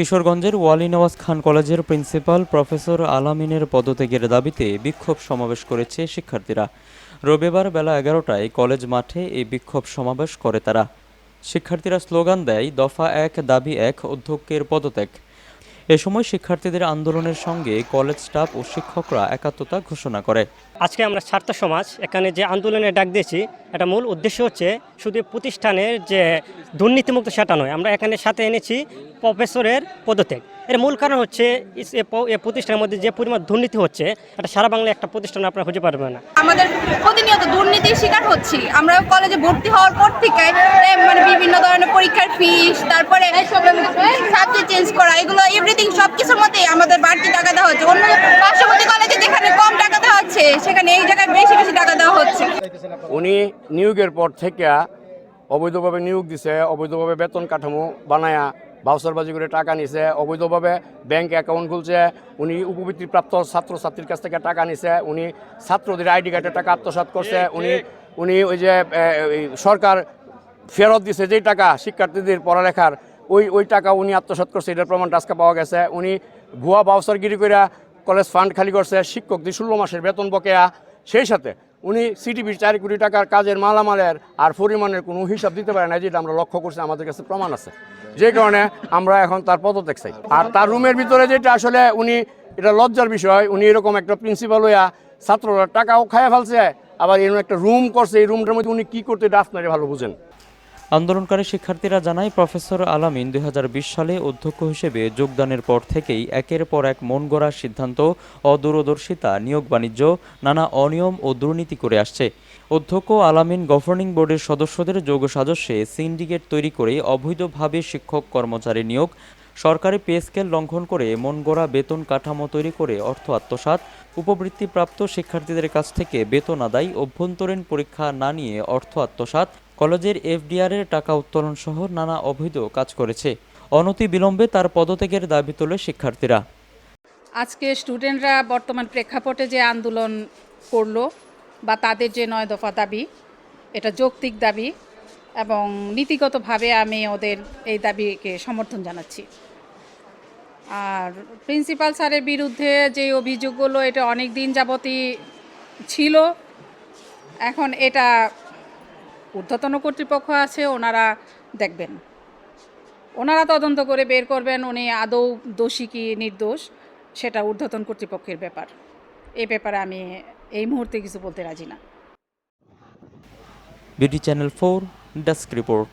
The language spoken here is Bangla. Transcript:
কিশোরগঞ্জের ওয়ালি নওয়াজ খান কলেজের প্রিন্সিপাল প্রফেসর আলামিনের পদত্যাগের দাবিতে বিক্ষোভ সমাবেশ করেছে শিক্ষার্থীরা। রবিবার বেলা এগারোটায় কলেজ মাঠে এই বিক্ষোভ সমাবেশ করে তারা। শিক্ষার্থীরা স্লোগান দেয়, দফা এক, দাবি এক, অধ্যক্ষের পদত্যাগ। এ সময় শিক্ষার্থীদের আন্দোলনের সঙ্গে কলেজ স্টাফ ও শিক্ষকরা একাত্মতা ঘোষণা করে। আজকে আমরা ছাত্র সমাজ, এখানে যে আন্দোলনের ডাক দিয়েছি, এটা মূল উদ্দেশ্য হচ্ছে শুধু প্রতিষ্ঠানের যে দুর্নীতিমুক্ত সেটা নয়, আমরা এখানে সাথে এনেছি প্রফেসরের পদত্যাগ। এর মূল কারণ হচ্ছে ইস- এ প্রতিষ্ঠানের মধ্যে যে পরিমাণ দুর্নীতি হচ্ছে এটা সারা বাংলায় একটা প্রতিষ্ঠান আপনারা খুঁজে পারবেন না। আমাদের প্রতিনিয়ত দুর্নীতির শিকার হচ্ছি। আমরা কলেজে ভর্তি হওয়ার পর থেকে মানে বিভিন্ন ধরনের পরীক্ষার ফিস তারপরে সাবজেক্ট চেঞ্জ করা এগুলো এভরিথিং সব কিছুর মধ্যেই আমাদের বাড়তি টাকা দেওয়া হচ্ছে। অন্য পার্শ্ববর্তী কলেজে যেখানে কম টাকা দেওয়া হচ্ছে সেখানে এই জায়গায় বেশি বেশি টাকা দেওয়া হচ্ছে। উনি নিয়োগের পর থেকে অবৈধভাবে নিয়োগ দিছে অবৈধভাবে বেতন কাঠামো বানায়া বাউসারবাজি করে টাকা নিছে অবৈধভাবে ব্যাংক অ্যাকাউন্ট খুলছে উনি উপবৃত্তিপ্রাপ্ত ছাত্রছাত্রীর কাছ থেকে টাকা নিছে উনি ছাত্রদের আইডি কার্ডে টাকা আত্মসাৎ করছে উনি উনি ওই যে সরকার ফেরত দিছে যেই টাকা শিক্ষার্থীদের পড়ালেখার ওই ওই টাকা উনি আত্মসাৎ করছে এটার প্রমাণ আজকে পাওয়া গেছে। উনি ভুয়া বাউসারগিরি করে কলেজ ফান্ড খালি করছে শিক্ষকদের ষোলো মাসের বেতন বকেয়া সেই সাথে উনি সিটিভির চার কোটি টাকার কাজের মালামালের আর পরিমাণের কোনো হিসাব দিতে পারে না, যেটা আমরা লক্ষ্য করছি, আমাদের কাছে প্রমাণ আছে। যে কারণে আমরা এখন তার পদত্যাগ চাই। আর তার রুমের ভিতরে যেটা আসলে উনি, এটা লজ্জার বিষয়, উনি এরকম একটা প্রিন্সিপাল হইয়া ছাত্ররা টাকাও খাইয়া ফেলছে, আবার এরকম একটা রুম করছে, এই রুমটার মধ্যে উনি কী করতে এটা আপনারা ভালো বুঝেন। আন্দোলনকারী শিক্ষার্থীরা জানায়, প্রফেসর আলামিন দুই হাজার বিশ সালে অধ্যক্ষ হিসেবে যোগদানের পর থেকেই একের পর এক মন গড়া সিদ্ধান্ত, অদূরদর্শিতা, নিয়োগ বাণিজ্য, নানা অনিয়ম ও দুর্নীতি করে আসছে। অধ্যক্ষ আলামিন গভর্নিং বোর্ডের সদস্যদের যোগ সাজস্যে সিন্ডিকেট তৈরি করে অবৈধভাবে শিক্ষক কর্মচারী নিয়োগ, সরকারি পে স্কেল লঙ্ঘন করে মন গড়া বেতন কাঠামো তৈরি করে অর্থ আত্মসাৎ, উপবৃত্তিপ্রাপ্ত শিক্ষার্থীদের কাছ থেকে বেতন আদায়, অভ্যন্তরীণ পরীক্ষা না নিয়ে অর্থ আত্মসাৎ কলেজের এফডিআর এর টাকা উত্তোলন সহ নানা অবৈধ কাজ করেছে। অনতি বিলম্বে তার পদত্যাগের দাবি তোলে শিক্ষার্থীরা। আজকে স্টুডেন্টরা বর্তমান প্রেক্ষাপটে যে আন্দোলন করল বা তাদের যে নয় দফা দাবি, এটা যৌক্তিক দাবি এবং নীতিগতভাবে আমি ওদের এই দাবিকে সমর্থন জানাচ্ছি। আর প্রিন্সিপাল স্যারের বিরুদ্ধে যে অভিযোগগুলো, এটা অনেক দিন যাবতই ছিল। এখন এটা ঊর্ধ্বতন কর্তৃপক্ষ আছে, ওনারা দেখবেন। ওনারা তদন্ত করে বের করবেন, উনি আদৌ দোষী কি নির্দোষ, সেটা ঊর্ধ্বতন কর্তৃপক্ষের ব্যাপার। এই ব্যাপারে আমি এই মুহূর্তে কিছু বলতে রাজি না। BD channel four, desk report.